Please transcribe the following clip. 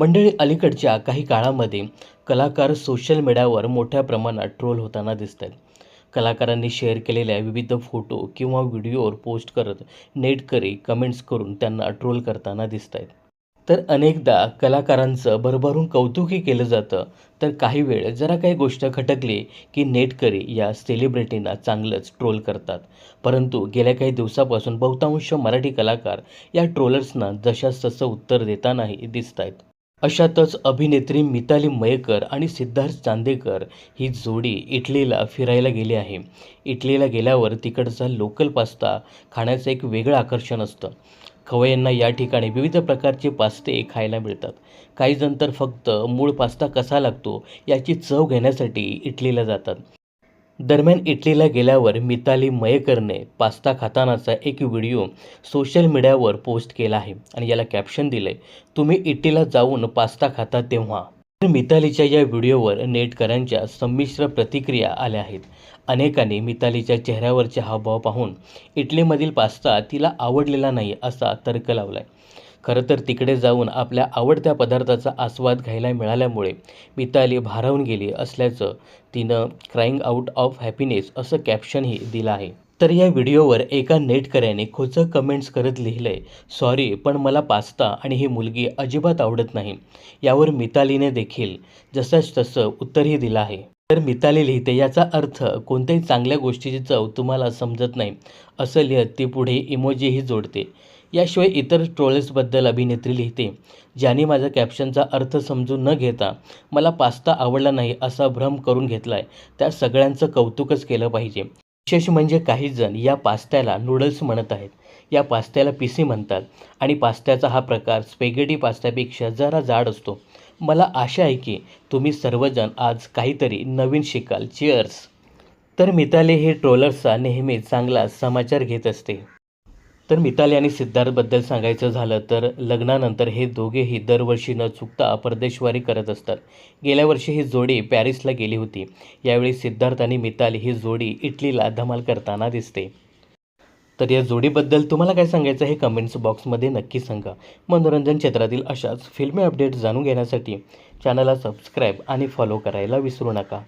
मंडळी अलीकडच्या काही काळामध्ये कलाकार सोशल मीडियावर मोठ्या प्रमाणात ट्रोल होताना दिसत आहेत कलाकारांनी शेअर केलेल्या विविध फोटो किंवा व्हिडिओवर पोस्ट करत नेटकरी कमेंट्स करून त्यांना ट्रोल करताना दिसत आहेत तर अनेकदा कलाकारांचं भरभरून कौतुकही केलं जातं तर काही वेळ जरा काही गोष्ट खटकली की नेटकरी या सेलिब्रिटींना चांगलंच ट्रोल करतात. परंतु गेल्या काही दिवसापासून बहुतांश मराठी कलाकार या ट्रोलर्सना जशास तसं उत्तर देतानाही दिसत आहेत अशातच अभिनेत्री मिताली मयेकर आणि सिद्धार्थ चांदेकर ही जोडी इटलीला फिरायला गेली आहे. इटलीला गेल्यावर तिकडचा लोकल पास्ता खाण्याचं एक वेगळं आकर्षण असतं. खवय्यांना या ठिकाणी विविध प्रकारचे पास्ते खायला मिळतात. काही जण तर फक्त मूळ पास्ता कसा लागतो याची चव घेण्यासाठी इटलीला जातात. दरम्यान इटलीला गेल्यावर मिताली मयेकरने पास्ता खातानाचा एक व्हिडिओ सोशल मीडियावर पोस्ट केला आहे आणि याला कॅप्शन दिले तुम्ही इटलीला जाऊन पास्ता खाता तेव्हा. तर मितालीच्या या व्हिडिओवर नेटकऱ्यांच्या संमिश्र प्रतिक्रिया आल्या आहेत. अनेकांनी मितालीच्या चेहऱ्यावरचे हावभाव पाहून इटलीमधील पास्ता तिला आवडलेला नाही असा तर्क लावलाय. खरं तर तिकडे जाऊन आपल्या आवडत्या पदार्थाचा आस्वाद घ्यायला मिळाल्यामुळे मिताली भारावून गेली असल्याचं तिनं क्राईंग आऊट ऑफ हॅपीनेस असं कॅप्शनही दिलं आहे. तर या व्हिडिओवर एका नेटकऱ्याने खोचं कमेंट्स करत लिहिलंय सॉरी पण मला पास्ता आणि ही मुलगी अजिबात आवडत नाही. यावर मितालीने देखील जसंच तसं उत्तरही दिलं आहे. तर मिताली लिहिते याचा अर्थ कोणत्याही चांगल्या गोष्टीची चव तुम्हाला समजत नाही. असं लिहत ती पुढे इमोजीही जोडते. याशिवाय इतर ट्रोल्सबद्दल अभिनेत्री लिहिते ज्याने माझ्या कॅप्शनचा अर्थ समजून न घेता मला पास्ता आवडला नाही असा भ्रम करून घेतलाय. त्या सगळ्यांचं कौतुकच केलं पाहिजे. विशेष म्हणजे काही जण या पास्त्याला नूडल्स म्हणत आहेत. या पास्त्याला पिसी म्हणतात आणि पास्त्याचा हा प्रकार स्पेगेटी पास्त्यापेक्षा जरा जाड असतो. मला आशा आहे की तुम्ही सर्वजण आज काहीतरी नवीन शिकाल. चिअर्स तर मिताली हे ट्रोलर्सचा नेहमी चांगला समाचार घेत असते. तर मिताली आणि सिद्धार्थबद्दल सांगायचं झालं तर लग्नानंतर हे दोघेही दरवर्षी न चुकता परदेशवारी करत असतात. गेल्या वर्षी ही जोडी पॅरिसला गेली होती. यावेळी सिद्धार्थ आणि मिताली ही जोडी इटलीला धमाल करताना दिसते. तर या जोडीबद्दल तुम्हाला काय सांगायचं हे कमेंट्स बॉक्समध्ये नक्की सांगा. मनोरंजन क्षेत्रातील अशाच फिल्मी अपडेट्स जाणून घेण्यासाठी चॅनलला सबस्क्राईब आणि फॉलो करायला विसरू नका.